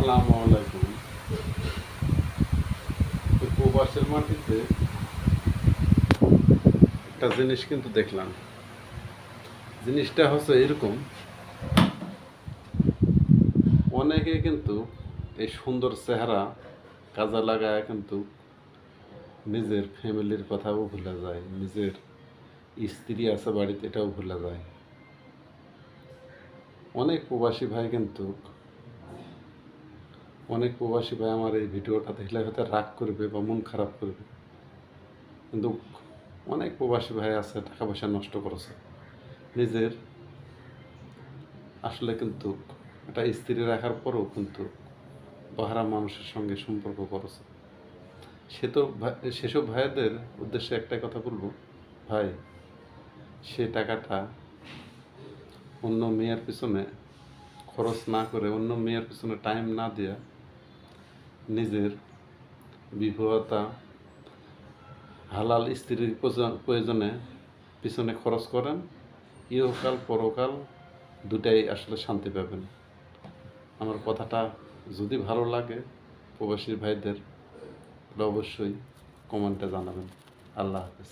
আসসালামু আলাইকুম। প্রবাসের মাটিতে একটা জিনিস কিন্তু দেখলাম। জিনিসটা হচ্ছে এরকম। অনেকে কিন্তু এই সুন্দর চেহারা কাজে লাগায় কিন্তু নিজের ফ্যামিলির কথাও ভুলে যায়, নিজের স্ত্রী আছে বাড়িতে এটাও ভুলে যায়। অনেক প্রবাসী ভাই কিন্তু অনেক প্রবাসী ভাই আমার এই ভিডিওটা দেখলে হয়তো রাগ করবে বা মন খারাপ করবে। কিন্তু অনেক প্রবাসী ভাই আছে, টাকা পয়সা নষ্ট করেছে। নিজের আসলে কিন্তু একটা স্ত্রী রাখার পরেও কিন্তু বাহারা মানুষের সঙ্গে সম্পর্ক করেছে। সে তো সেসব ভাইদের উদ্দেশ্যে একটাই কথা বলব, ভাই, সে টাকাটা অন্য মেয়ের পিছনে খরচ না করে, অন্য মেয়ের পিছনে টাইম না দিয়ে নিজের বিভতা হালাল স্ত্রীর প্রয়োজনে পিছনে খরচ করেন, ইহকাল, পরকাল দুটাই আসলে শান্তি পাবেন। আমার কথাটা যদি ভালো লাগে, প্রবাসীর ভাইদের অবশ্যই কমেন্টে জানাবেন। আল্লাহ হাফেজ।